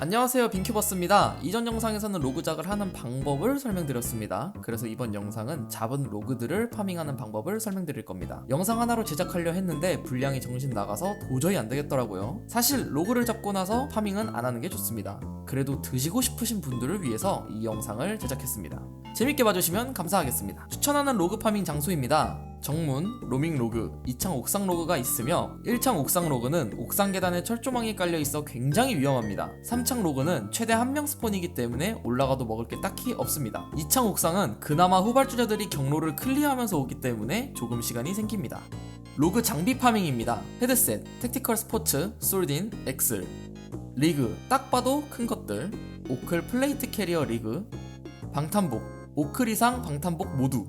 안녕하세요 빈큐버스입니다. 이전 영상에서는 로그작을 하는 방법을 설명드렸습니다. 그래서 이번 영상은 잡은 로그들을 파밍하는 방법을 설명드릴 겁니다. 영상 하나로 제작하려 했는데 분량이 정신 나가서 도저히 안 되겠더라고요. 사실 로그를 잡고 나서 파밍은 안 하는 게 좋습니다. 그래도 드시고 싶으신 분들을 위해서 이 영상을 제작했습니다. 재밌게 봐주시면 감사하겠습니다. 추천하는 로그 파밍 장소입니다 정문, 로밍 로그, 2창 옥상 로그가 있으며 1창 옥상 로그는 옥상 계단에 철조망이 깔려 있어 굉장히 위험합니다. 3창 로그는 최대 한명 스폰이기 때문에 올라가도 먹을 게 딱히 없습니다. 2창 옥상은 그나마 후발주자들이 경로를 클리어하면서 오기 때문에 조금 시간이 생깁니다. 로그 장비 파밍입니다. 헤드셋, 택티컬 스포츠, 솔딘, 엑슬 리그, 딱 봐도 큰 것들 오클 플레이트 캐리어 리그 방탄복, 오클 이상 방탄복 모두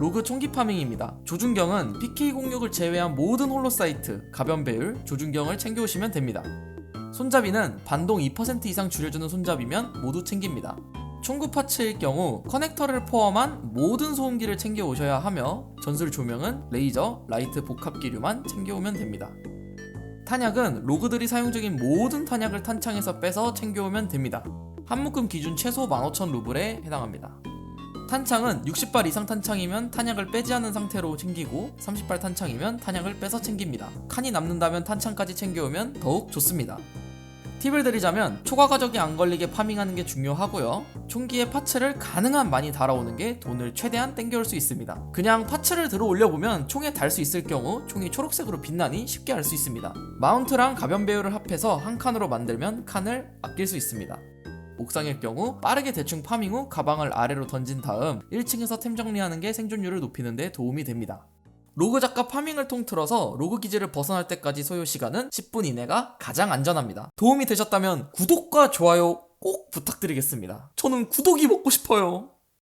로그 총기 파밍입니다. 조준경은 PK06을 제외한 모든 홀로 사이트, 가변 배율, 조준경을 챙겨오시면 됩니다. 손잡이는 반동 2% 이상 줄여주는 손잡이면 모두 챙깁니다. 총구 파츠일 경우 커넥터를 포함한 모든 소음기를 챙겨 오셔야 하며 전술 조명은 레이저, 라이트 복합기류만 챙겨오면 됩니다. 탄약은 로그들이 사용 중인 모든 탄약을 탄창에서 빼서 챙겨오면 됩니다. 한 묶음 기준 최소 15,000 루블에 해당합니다. 탄창은 60발 이상 탄창이면 탄약을 빼지 않은 상태로 챙기고 30발 탄창이면 탄약을 빼서 챙깁니다. 칸이 남는다면 탄창까지 챙겨오면 더욱 좋습니다. 팁을 드리자면 초과 가적이 안 걸리게 파밍하는 게 중요하고요. 총기에 파츠를 가능한 많이 달아오는 게 돈을 최대한 땡겨올 수 있습니다. 그냥 파츠를 들어 올려보면 총에 달 수 있을 경우 총이 초록색으로 빛나니 쉽게 알 수 있습니다. 마운트랑 가변 배율을 합해서 한 칸으로 만들면 칸을 아낄 수 있습니다. 옥상일 경우 빠르게 대충 파밍 후 가방을 아래로 던진 다음 1층에서 템 정리하는 게 생존율을 높이는 데 도움이 됩니다. 로그 작가 파밍을 통틀어서 로그 기지를 벗어날 때까지 소요 시간은 10분 이내가 가장 안전합니다. 도움이 되셨다면 구독과 좋아요 꼭 부탁드리겠습니다. 저는 구독이 먹고 싶어요.